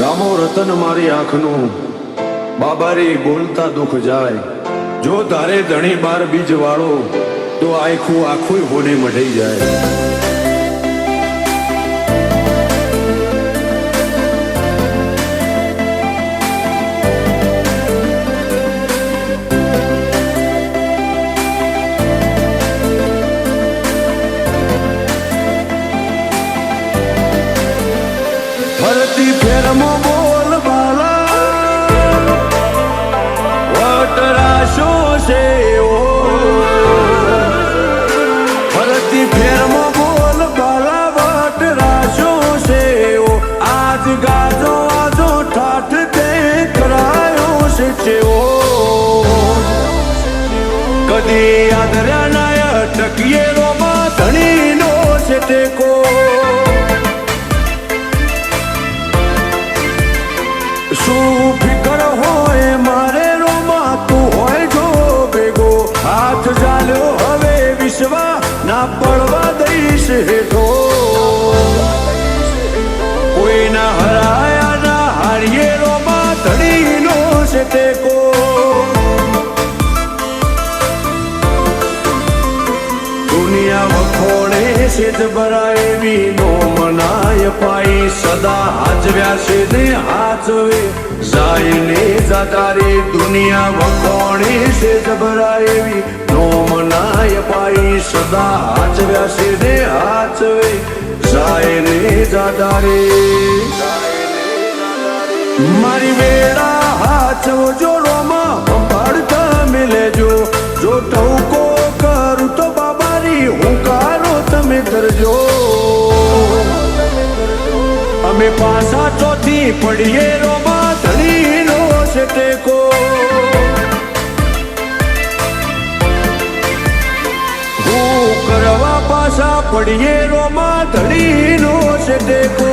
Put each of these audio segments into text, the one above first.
રામો રતન મારી આંખનું. બાબારી બોલતા દુઃખ જાય. જો તારે ધણી બાર બીજ વાળો તો આખું આખું હોને મઢી જાય. ફેરમો બોલ બાલા. વટરાશો છે ફરતી ફેરમો બોલ બાલા. વટરાશો છે આજ ગાજો, આજો ઠાઠ તે કરાયો છે ચેવો કદી આદર્યા નાય ટકીએ શું ફિકર હોય? મારે રોમાં તું હોય જો ભેગો. હાથ ચાલ્યો હવે વિશ્વા ના પડવા. વખોણે સિદ્ધ ભરાય એવી નો મનાય પાઈ સદા હાજવ્યા ને હાચવે જાય ને જાતારે દુનિયા વખોણે સિદ્ધ ભરાય એવી નો મનાય પાઈ સદા હાચવ્યા ને હાચવે જાય ને જાતારે, મારી વેળા હાચવો જોડોમાં સંભાળતા મિલેજો. જો પાછા ચોથી પડીએ રોમાં છે ટેકો હું કરવા પાછા પડીએ રોમાં ધણીનો છે ટેકો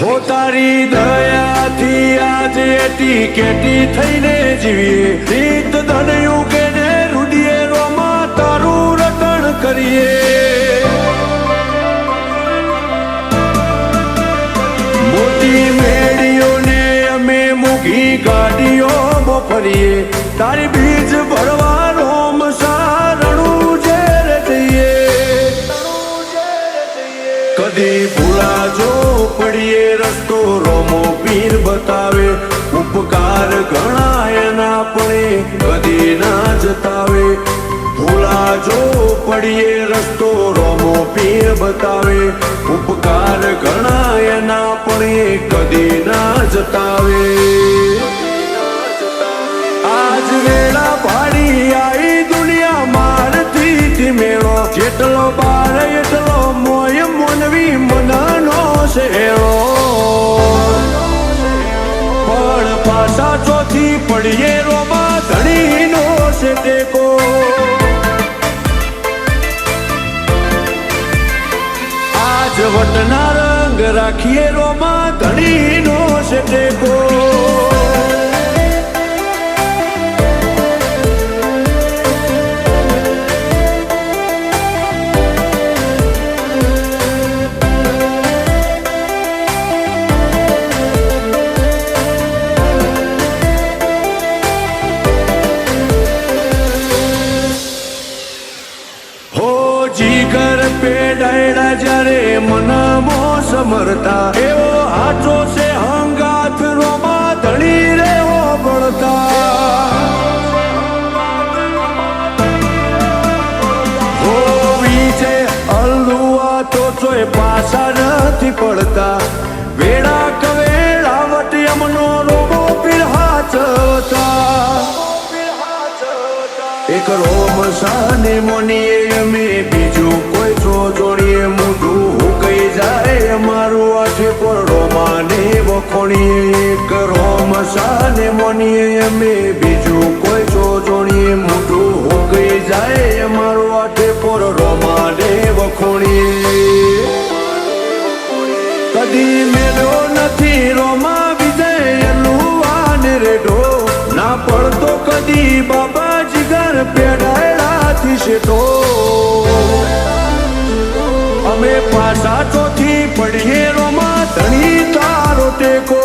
હો તારી દયાથી આજે એટી કેટી થઈને જીવીએ. રીત ધનયું કે ને રૂડીએ રોમાં તારું રટણ કરીએ. મોટી મેળીઓને અમે મૂકી ગાડીઓ ફરીએ તારી બીજ ભરવા કદી ભૂલા જો પડીએ રસ્તો, રોમો પીર બતાવે. ઉપકાર ઘણા એના પડે, કદી ના જતાવે. ભૂલા જો પડીએ રસ્તો, રોમો પીર બતાવે. ઉપકાર ઘણા એના પડે, કદી ના જતાવે. શેળો પણ પાછા ચોથી પડીએ રોમાં ધણીનો છે ટેકો. આજ વટના રંગ રાખીએ રોમાં ધણીનો જીગર પે ડાયડા જ્યારે મનમો સમરતા. એવો હાચો છે હંગાથ રોમા ધણી રે હો બળતા પાછા નથી પડતા. વેળા કવેળાવટ યમનો રોમો પીરહાચતા એક રોમ સાને મોનીએ જોણીએ કરો મસાને મોનીએ, અમે બીજું કોઈ જોણીએ. મોટું હોગઈ જાય અમારો આઠે પોર રોમા રોમાને વખોણીએ. કદી મેળો નથી રોમા વિજય લુવાને રેડો ના પડતો કદી બાબા જીગર પેડાયલાથી શેઠો. અમે પાછા ચોથી પડીએ રોમા, ધણી તારો ટેકો.